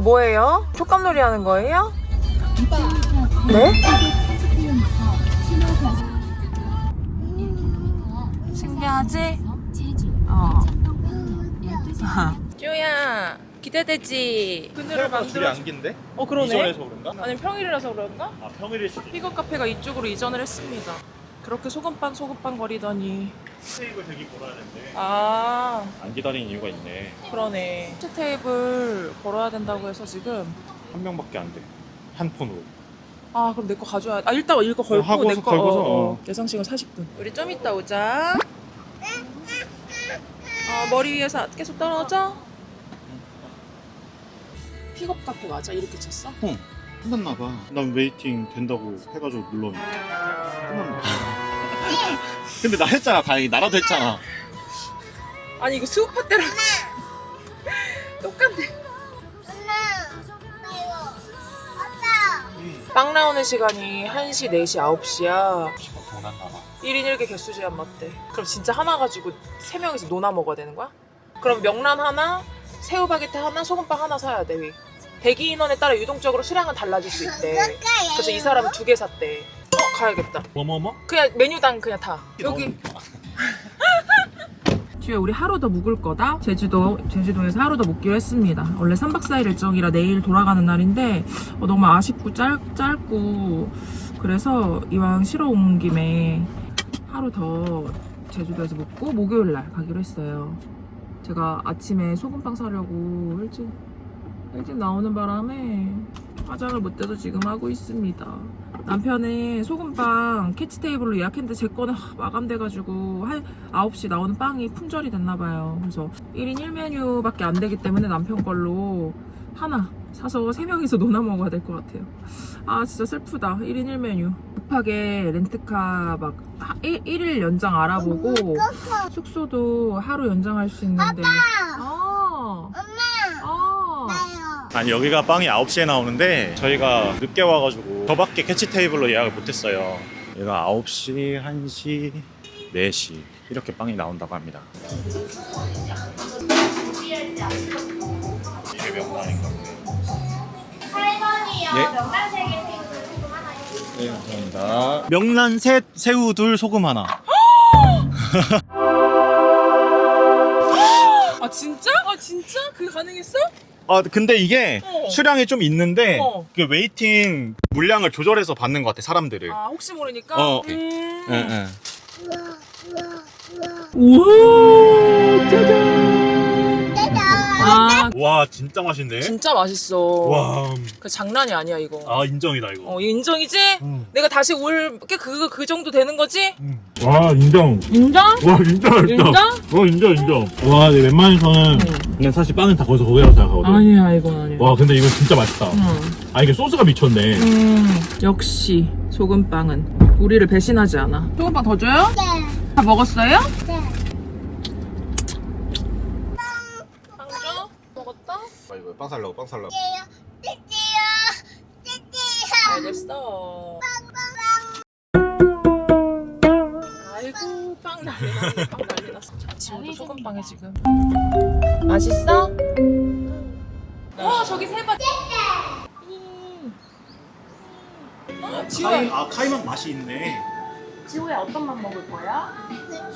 뭐예요? 촉감놀이 하는 거예요? 네? 신기하지? 어. 쭈야 기대되지? 그늘을 만들어. 긴데? 어 그러네. 이전에서 그런가? 아니면 평일이라서 그런가? 아 평일일 수도 픽업 카페가 이쪽으로 이전을 했습니다. 그렇게 소금빵 소금빵 거리더니 테이블 되게 걸어야되는데 아 안 기다리는 이유가 있네 그러네. 치 테이블 걸어야 된다고 해서 지금 한 명밖에 안 돼 한 폰으로 아 그럼 내 거 가져야 아 일단 이거 걸고 하고서, 내거 걸고서, 어, 어. 어. 예상 시간 40분. 우리 좀 이따 오자. 어, 머리 위에서 계속 떨어져. 픽업 카페 맞아? 이렇게 쳤어? 끝났나 봐 난 웨이팅 된다고 해가지고 눌렀는데 끝났나 근데 나 했잖아 다행히 나라도 했잖아 아니 이거 수우파 때랑 똑같네. 빵 나오는 시간이 1시, 4시, 9시야. 시간 더 났나봐 1인 1개 개수 제한 맞대. 그럼 진짜 하나 가지고 세 명이서 노나 먹어야 되는 거야? 그럼 명란 하나, 새우 바게트 하나, 소금빵 하나 사야 돼. 위. 대기 인원에 따라 유동적으로 수량은 달라질 수 있대. 그래서 이 사람은 두 개 샀대. 어 가야겠다. 뭐뭐뭐? 그냥 메뉴당 그냥 다. 여기. 뒤에 우리 하루 더 묵을 거다. 제주도 제주도에서 하루 더 묵기로 했습니다. 원래 3박 4일 일정이라 내일 돌아가는 날인데 어, 너무 아쉽고 짧, 짧고 그래서 이왕 쉬러 온 김에 하루 더 제주도에서 묵고 목요일 날 가기로 했어요. 제가 아침에 소금빵 사려고 일찍 일찍 나오는 바람에 화장을 못 돼서 지금 하고 있습니다. 남편이 소금빵 캐치 테이블로 예약했는데 제 거는 하, 마감돼가지고 한 9시 나오는 빵이 품절이 됐나봐요. 그래서 1인 1메뉴밖에 안 되기 때문에 남편 걸로 하나 사서 3명이서 논아 먹어야 될 것 같아요. 아 진짜 슬프다. 1인 1메뉴. 급하게 렌트카 막 1, 일 연장 알아보고 숙소도 하루 연장할 수 있는데 아, 아. 아니 여기가 빵이 9시에 나오는데 저희가 늦게 와가지고 저밖에 캐치 테이블로 예약을 못했어요 얘가 9시, 1시, 4시 이렇게 빵이 나온다고 합니다 이게 명란인가 보네 8번이요. 예. 명란 세개 생수 소금 하나 네 감사합니다 명란 셋, 새우 둘, 소금 하나 아 진짜? 아 진짜? 그게 가능했어? 아 근데 이게 어. 수량이 좀 있는데 어. 그 웨이팅 물량을 조절해서 받는 것 같아 사람들을 아 혹시 모르니까. 어. 음. 응, 응. 우와 짜잔. 아와 진짜 맛있네 진짜 맛있어. 와, 그 장난이 아니야 이거. 아 인정이다 이거. 어 인정이지? 응. 내가 다시 올 게 그거 그 정도 되는 거지? 응. 와 인정. 인정? 와 진짜 맛있다. 인정? 와 인정 인정. 와, 내 웬만해서는 그냥 사실 빵은 다 거기서 거기라고 생각하거든. 아니야 이건 아니야. 와, 근데 이거 진짜 맛있다. 응. 아 이게 소스가 미쳤네. 음 역시 소금빵은 우리를 배신하지 않아. 소금빵 더 줘요? 네. 다 먹었어요? 네. 빵 줘? 먹었다? 아 이거 빵 살라고 빵 살라고. 알겠어. 아이고 빵 난리 났네. 빵 난리 났어. 아침부터 소금 빵에 지금. 맛있어? 와 저기 세 번. 음. 음. 지호야, 아 카이막 맛이 있네. 지호야 어떤 맛 먹을 거야?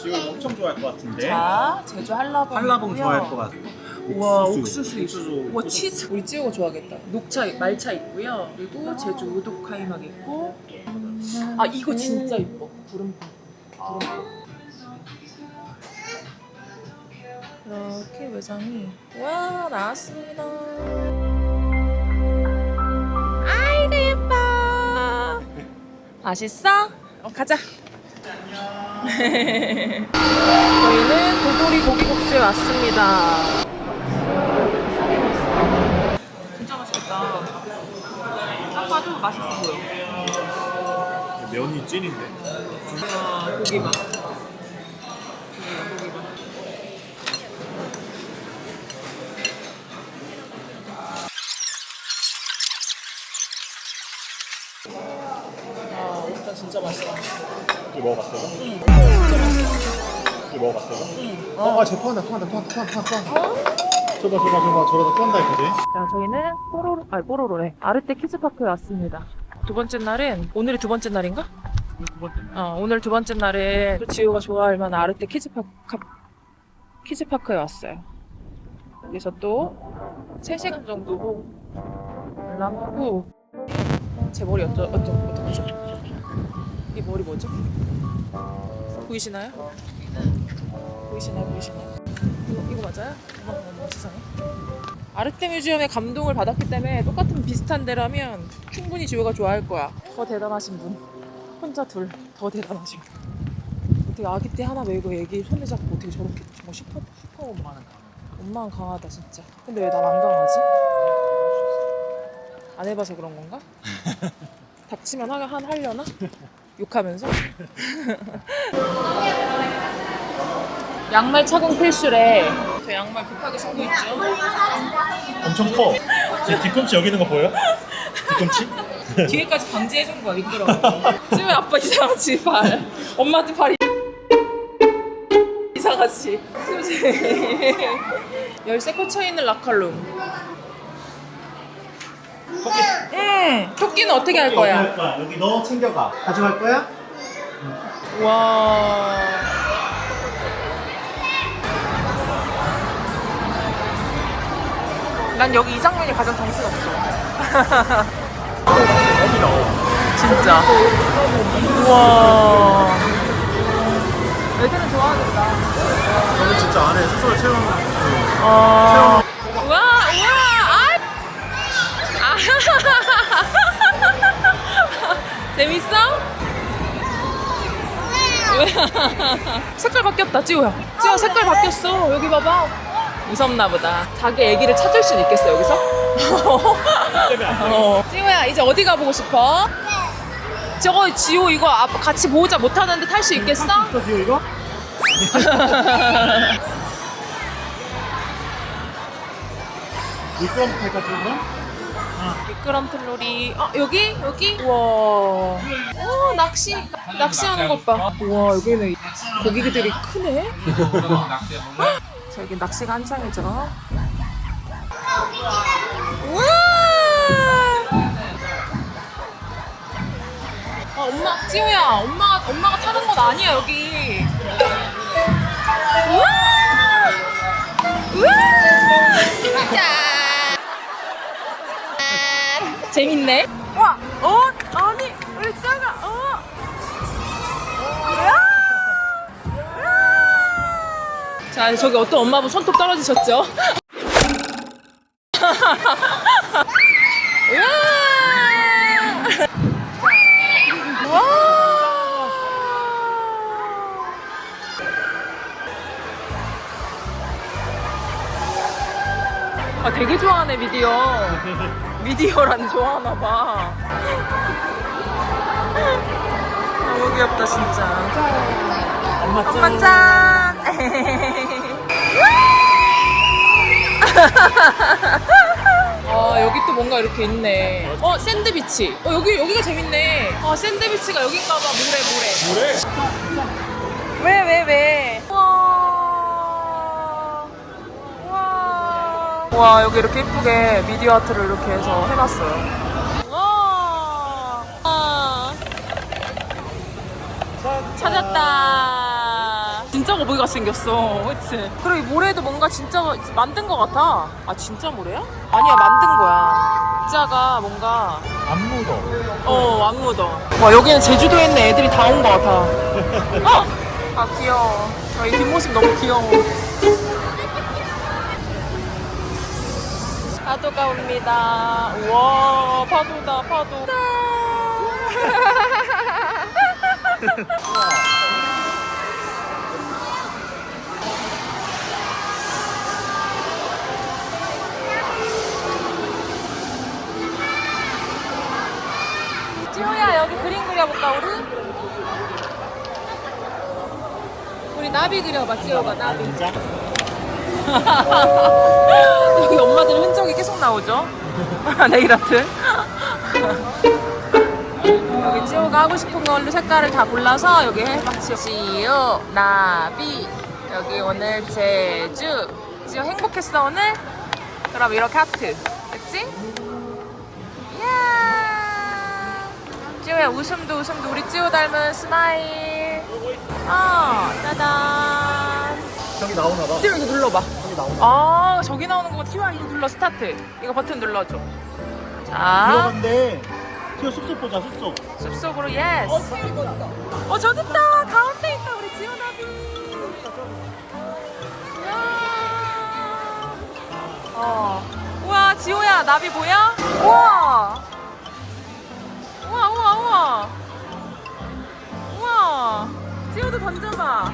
지금 엄청 좋아할 것 같은데. 자, 제주 한라봉. 한라봉 좋아할 것 같아. 우와, 옥수수. 옥수수. 우와, 치즈. 우리 찌우가 좋아하겠다. 녹차, 말차 있고요. 그리고 제주 우독 카이막 있고. 아, 이거 진짜 이뻐. 구름빵. 구름빵. 이렇게 외장이 와 나왔습니다. 아이고 예뻐. 맛있어? 어 가자. 저희는 도토리 고기국수에 왔습니다. 진짜 맛있겠다. 딱 봐도 맛있어 보여. 면이 찐인데. 와, 고기 맛. 아, 진짜 진짜 맛있다. 이거 먹어봤어요? 응. 진짜 맛있어. 이거 먹어봤어요? 응. 아, 제 토한다 토한다 토한다 토한다 토한다. 저봐 저봐 저봐 저러다 쩐다 이거지 자, 저희는 뽀로로, 아니 뽀로로래. 아르떼 키즈파크에 왔습니다. 두 번째 날은 오늘이 두 번째 날인가? 어, 오늘 두 번째 날은 또 지우가 좋아할 만한 아르떼 키즈파크 키즈파크에 왔어요. 여기서 또 3시간 정도 관람하고 제 머리 어쩌, 어쩌, 어떡하죠? 이 머리 뭐죠? 보이시나요? 보이시나요? 보이시나요? 이거, 이거 맞아요? 어머 어머 세상에 아르테 뮤지엄의 감동을 받았기 때문에 똑같은 비슷한 데라면 충분히 지우가 좋아할 거야 더 대단하신 분 혼자 둘 더 대단하신 분 어떻게 아기 때 하나 메고 애기 손에 잡고 어떻게 저렇게 정말 슈퍼 슈퍼 엄마는 엄마는 강하다 진짜 근데 왜 난 안 강하지? 안 해봐서 그런 건가? 닥치면 하, 한 하려나? 욕하면서? 양말 착용 필수래. 저 양말 급하게 신고 있죠? 엄청 커. 제 뒤꿈치 여기 있는 거 보여? 뒤꿈치? 뒤에까지 방지해준 거야 미끄러워. 지금 아빠 이상하지 발. 엄마한테 발이 이상하지. 열쇠 꽂혀 있는 라칼룸. 토끼. 응 토끼는 어떻게 할 거야? 거야 여기 너 챙겨가. 가져갈 거야? 와 난 여기 이 장면이 가장 정신없어 진짜. 우와. 애들은 좋아하겠다. 여기 진짜 안에 스스로 채우는 아. 우와, 우와, 아. 아. 재밌어? 왜? 색깔 바뀌었다, 찌우야. 찌우야, 색깔 바뀌었어. 여기 봐봐. 무섭나 보다. 자기 애기를 찾을 수 있겠어, 여기서? 어. 찌우야, 이제 어디 가보고 싶어? 저거 지호 이거 앞- 같이 보호자 못하는데 탈 수 있겠어? 있어 지금 이거? 미끄럼 탈까 지금? 미끄럼틀 놀이 어 여기 여기 우와 어 낚시 낚시하는 것 봐 우와 여기는 고기들이 크네 자 여기 낚시가 한창이죠. 우와! 아 엄마 찌우야 엄마 엄마가 타는 건 아니야 여기. 우와! 우와! 짠! 재밌네. 자, 저기 어떤 엄마분 손톱 떨어지셨죠? 으아! 와. 아, 되게 좋아하네, 미디어. 미디어란 좋아하나 봐. 너무 귀엽다 진짜. 엄마 짠. 아 여기 또 뭔가 이렇게 있네. 어 샌드비치. 어 여기 여기가 재밌네. 아 샌드비치가 여긴가봐 모래 모래. 뭐래? 왜왜 왜? 와. 와. 와 여기 이렇게 예쁘게 미디어 아트를 이렇게 해서 해놨어요. 와. 와. 찾았다. 진짜 거북이가 생겼어. 그치? 그리고 이 모래도 뭔가 진짜 만든 것 같아. 아, 진짜 모래야? 아니야, 만든 거야. 진짜가 뭔가, 안 묻어 어, 안 묻어. 와, 여기는 제주도에 있는 애들이 다 온 것 같아. 어! 아, 귀여워. 아, 이 뒷모습 너무 귀여워. 파도가 옵니다. 우와, 파도다, 파도. 여기 그림 그려볼까 우리? 우리 나비 그려봐 지호가 나비 진짜? 여기 엄마들 흔적이 계속 나오죠? 네일 아트 여기 지호가 하고 싶은 걸로 색깔을 다 골라서 여기 해봐 지호 나비 여기 오늘 제주 지호 행복했어 오늘? 그럼 이렇게 하트. 그치? 이야. 찌우야 웃음도 웃음도 우리 찌우 닮은 스마일. 어, 짜잔. 저기 나오나 봐. 찌우 이거 눌러봐. 저기 나오나. 아 저기 나오는 거 티와 이거 눌러 스타트. 이거 버튼 눌러줘. 자 들어간대. 티어 숲속 보자 숲속. 숲속으로 예스. 어 저기 있다 가운데 있다 우리 지호 나비. 이야. 어. 우와 지호야 나비 보여? 우와. 우와. 지호도 던져봐.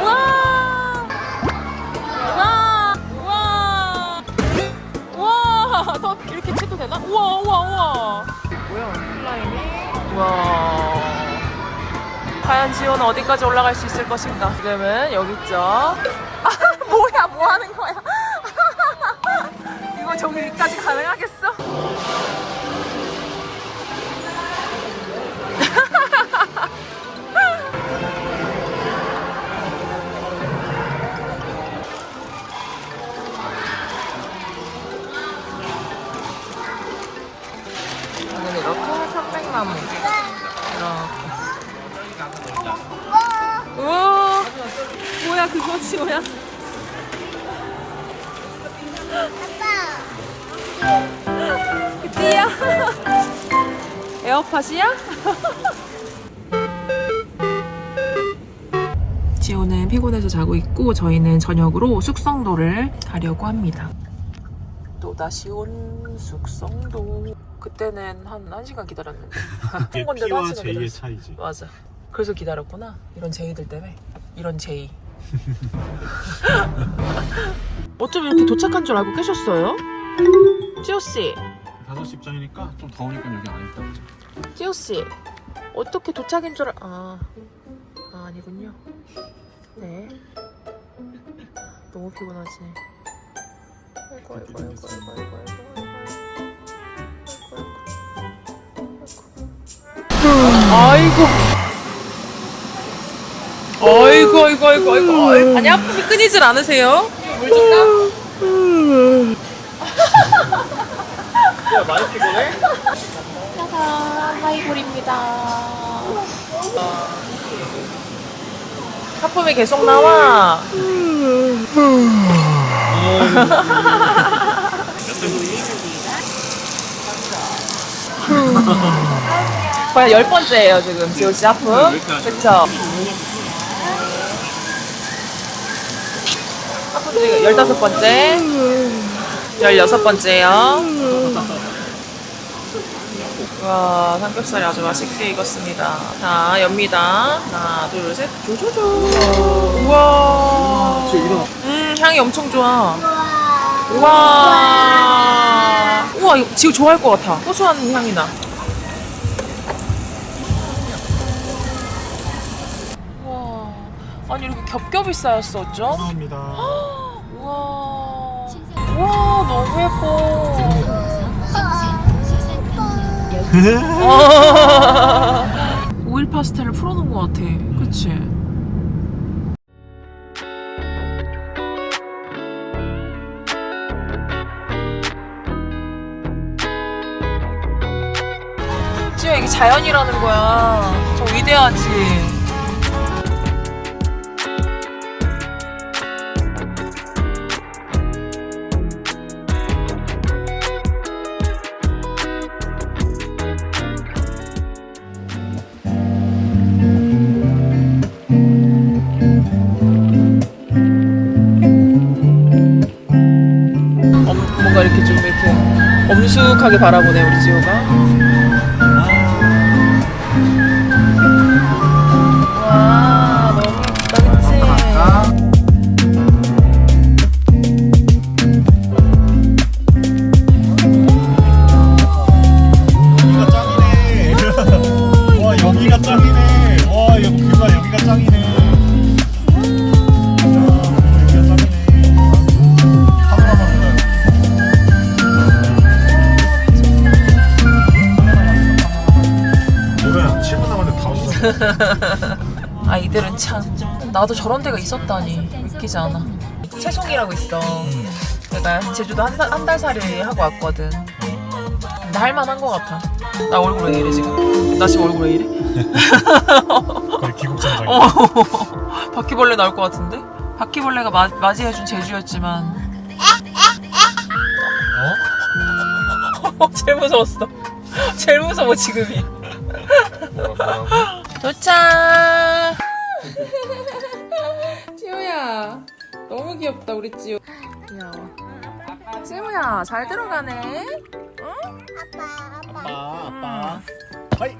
우와. 우와. 우와. 우와. 더 이렇게 쳐도 되나? 우와 우와 우와. 뭐야 슬라임이? 우와. 과연 지호는 어디까지 올라갈 수 있을 것인가? 지금은 여기 있죠. 아 뭐야 뭐 하는 거야? 이거 저기 위까지 가능하겠어? 여 지호는 피곤해서 자고 있고 저희는 저녁으로 숙성도를 가려고 합니다 또다시 온 숙성도 그때는 한 1시간 기다렸는데 한 건데도 한 시간 기다렸어 차이지. 맞아. 그래서 기다렸구나. 이런 제이들 때문에. 이런 제이. 어쩜 이렇게 도착한 줄 알고 계셨어요? 찌오 씨, 5시 입장이니까 좀 더우니까 여기 안에 있다. 찌오 씨, 어떻게 도착인 줄 알... 아, 아 아니군요. 네. 너무 피곤하지. 아이고 아이고 아이고 아이고 아이고 아이고 아이고. 아이고 아이고 아이고 아이고 아이고 아니 아픔이 끊이질 않으세요? 물 줄까? 야 많이 피곤해? 짜잔 하이볼입니다 하품이 계속 나와. 거의 열 번째예요 지금. 지호 씨 하품. 그쵸? 하품 지금 열다섯 번째 열여섯 번째요 와 삼겹살이 아주 맛있게 익었습니다. 자 엽니다. 하나 둘 셋. 조조조. 우와. 음 향이 엄청 좋아. 우와. 우와 이거 지금 좋아할 것 같아. 고소한 향이 나. 우와. 아니 이렇게 겹겹이 어쩜? 감사합니다. 우와. 우와 너무 예뻐 오일 파스텔을 풀어놓은 것 같아. 그치? 지금 이게 자연이라는 거야. 저 위대하지 엄숙하게 바라보네 우리 지호가. 7분 남았는데 다 왔어. 아 이들은 참 나도 저런 데가 있었다니 믿기지 않아 채송이라고 있어. 내가 제주도 한, 달- 한 달 살이 하고 왔거든. 근데 할만한 것 같아. 나 얼굴 왜 이래 지금? 나 지금 얼굴 왜 이래? 거의 귀국선장. 어. 바퀴벌레 나올 것 같은데? 바퀴벌레가 마, 맞이해준 제주였지만. 어? 제일 무서웠어. 제일 무서워 지금이. 도착. 지호야, 너무 귀엽다 우리 지호. 귀여워. 지호야, 잘 들어가네. 아빠 아빠. 하이.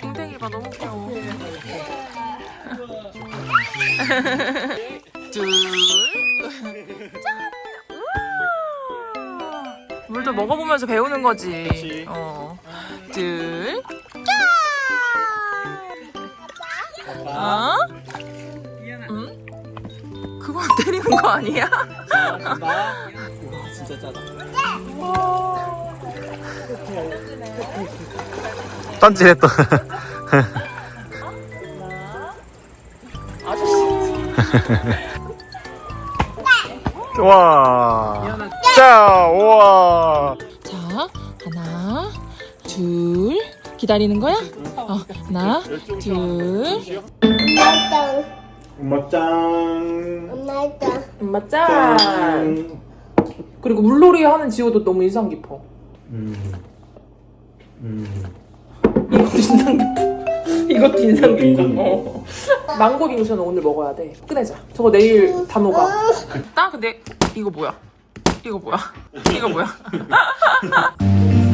댕댕이 봐 너무 귀여워. 둘. 짠. 물도 먹어보면서 배우는 거지. 어. 둘. 짠. 어? 응? 그거 때리는 거 아니야? 던지네 또. 와. 자, 우와. 자, 하나, 둘. 기다리는 거야? 어, 하나, 둘. 엄마 짱. 엄마 짱. 엄마 짠. 그리고 물놀이 하는 지호도 너무 인상 깊어. 음. 음. 이것도 인상 깊어. 이것도 인상 깊어. 인상 깊어. 어. 망고 빙수는 오늘 먹어야 돼. 꺼내자. 저거 내일 다 녹아. 나 근데 이거 뭐야? 이거 뭐야? 이거 뭐야?